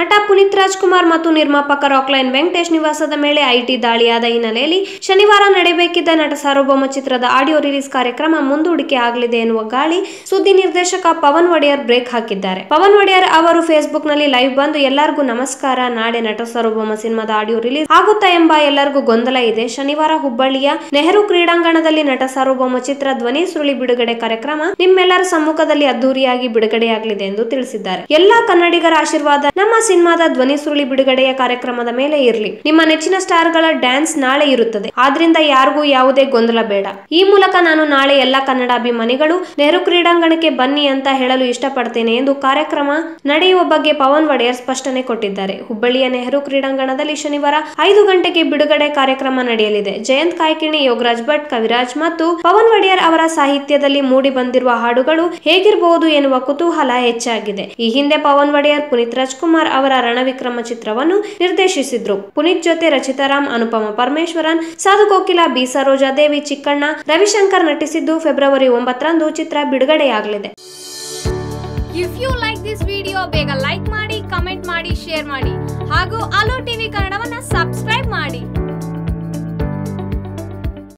La Puneeth Rajkumar ಮತ್ತು ನಿರ್ಮಾಪಕ ರಾಕ್ಲೈನ್ ವೆಂಕಟೇಶ್ ನಿವಾಸದ ಮೇಲೆ ಐಟಿ ದಾಳಿಯಾದ ಹಿನ್ನೆಲೆಯಲ್ಲಿ ಶನಿವಾರ ನಡೆಯಬೇಕಿದ್ದ ನಟ ಸಾರ್ವಭೌಮ ಚಿತ್ರದ ಆಡಿಯೋ ರಿಲೀಸ್ ಕಾರ್ಯಕ್ರಮ ಮುಂದೂಡಿಕೆ ಆಗಲಿದೆ ಎನ್ನುವ ಗಾಳಿ ಸುದ್ದಿ ನಿರ್ದೇಶಕ ಪವನ್ ಒಡೆಯರ್ ಬ್ರೇಕ್ ಹಾಕಿದ್ದಾರೆ. ಪವನ್ ಒಡೆಯರ್ ಅವರು ಫೇಸ್ಬುಕ್ನಲ್ಲಿ ಲೈವ್ ಬಂದು ಎಲ್ಲರಿಗೂ ನಮಸ್ಕಾರ, ನಾಳೆ ನಟ ಸಾರ್ವಭೌಮ ಸಿನಿಮಾದ ಆಡಿಯೋ ರಿಲೀಸ್ ಆಗುತ್ತಾ ಎಂಬ ಎಲ್ಲರಿಗೂ ಗೊಂದಲ ಇದೆ. ಶನಿವಾರ ಹುಬ್ಬಳ್ಳಿಯ ನೆಹರು ಕ್ರೀಡಾಂಗಣದಲ್ಲಿ ನಟ ಸಾರ್ವಭೌಮ ಚಿತ್ರ ಧ್ವನಿ ಸುರುಳಿ ಬಿಡುಗಡೆ ಕಾರ್ಯಕ್ರಮ ನಿಮ್ಮೆಲ್ಲರ ಸಮ್ಮುಖದಲ್ಲಿ ಅದ್ದೂರಿಯಾಗಿ ಬಿಡುಗಡೆಯಾಗಲಿದೆ ಎಂದು ತಿಳಿಸಿದ್ದಾರೆ. ಎಲ್ಲಾ ಕನ್ನಡಿಗರ ಆಶೀರ್ವಾದ ನಮ್ಮ ಸಿನಿಮಾದ ಧ್ವನಿ ಸುರುಳಿ ಬಿಡುಗಡೆಯ ಕಾರ್ಯಕ್ರಮದ ಮೇಲೆ ಇರಲಿ. ನಿಮ್ಮ ನೆಚ್ಚಿನ ಸ್ಟಾರ್ಗಳ ಡ್ಯಾನ್ಸ್ ನಾಳೆ ಇರುತ್ತದೆ. ಆದ್ರಿಂದ ಯಾರಿಗೂ ಯಾವುದೇ ಗೊಂದಲ ಬೇಡ. ಈ ಮೂಲಕ ನಾನು ನಾಳೆ ಎಲ್ಲ ಕನ್ನಡ ಅಭಿಮಾನಿಗಳು ನೆಹರು ಕ್ರೀಡಾಂಗಣಕ್ಕೆ ಬನ್ನಿ ಅಂತ ಹೇಳಲು ಇಷ್ಟಪಡ್ತೇನೆ ಎಂದು ಕಾರ್ಯಕ್ರಮ ನಡೆಯುವ ಬಗ್ಗೆ ಪವನ್ ಒಡೆಯರ್ ಸ್ಪಷ್ಟನೆ ಕೊಟ್ಟಿದ್ದಾರೆ. ಹುಬ್ಬಳ್ಳಿಯ ನೆಹರು ಕ್ರೀಡಾಂಗಣದಲ್ಲಿ ಶನಿವಾರ ಐದು ಗಂಟೆಗೆ ಬಿಡುಗಡೆ ಕಾರ್ಯಕ್ರಮ ನಡೆಯಲಿದೆ. ಜಯಂತ್ ಕಾಯ್ಕಿಣಿ, ಯೋಗರಾಜ್ ಭಟ್, ಕವಿರಾಜ್ ಮತ್ತು ಪವನ್ ಒಡೆಯರ್ ಅವರ ಸಾಹಿತ್ಯದಲ್ಲಿ ಮೂಡಿ ಬಂದಿರುವ ಹಾಡುಗಳು ಹೇಗಿರಬಹುದು ಎನ್ನುವ ಕುತೂಹಲ ಹೆಚ್ಚಾಗಿದೆ. ಈ ಹಿಂದೆ ಪವನ್ ಒಡೆಯರ್ ಪುನೀತ್ ರಾಜ್ಕುಮಾರ್ ಅವರ ರಣವಿಕ್ರಮ ಚಿತ್ರವನ್ನು ನಿರ್ದೇಶಿಸಿದ್ರು. ಪುನೀತ್ ಜೊತೆ ರಚಿತಾರಾಮ್ ಅನುಪಮ ಪರಮೇಶ್ವರನ್, ಸಾಧು ಕೋಕಿಲ ಬಿ ಸರೋಜಾ ದೇವಿ ಚಿಕ್ಕಣ್ಣ, ರವಿಶಂಕರ್ ನಟಿಸಿದ್ದು ಫೆಬ್ರವರಿ ಒಂಬತ್ತರಂದು ಚಿತ್ರ ಬಿಡುಗಡೆಯಾಗಲಿದೆ. If you like this video ಬೇಗ ಲೈಕ್ ಮಾಡಿ ಕಮೆಂಟ್ ಮಾಡಿ ಶೇರ್ ಮಾಡಿ. ಹಾಗೂ ಅಲೋ ಟಿವಿ ಕನ್ನಡವನ್ನು ಸಬ್ಸ್ಕ್ರೈಬ್ ಮಾಡಿ.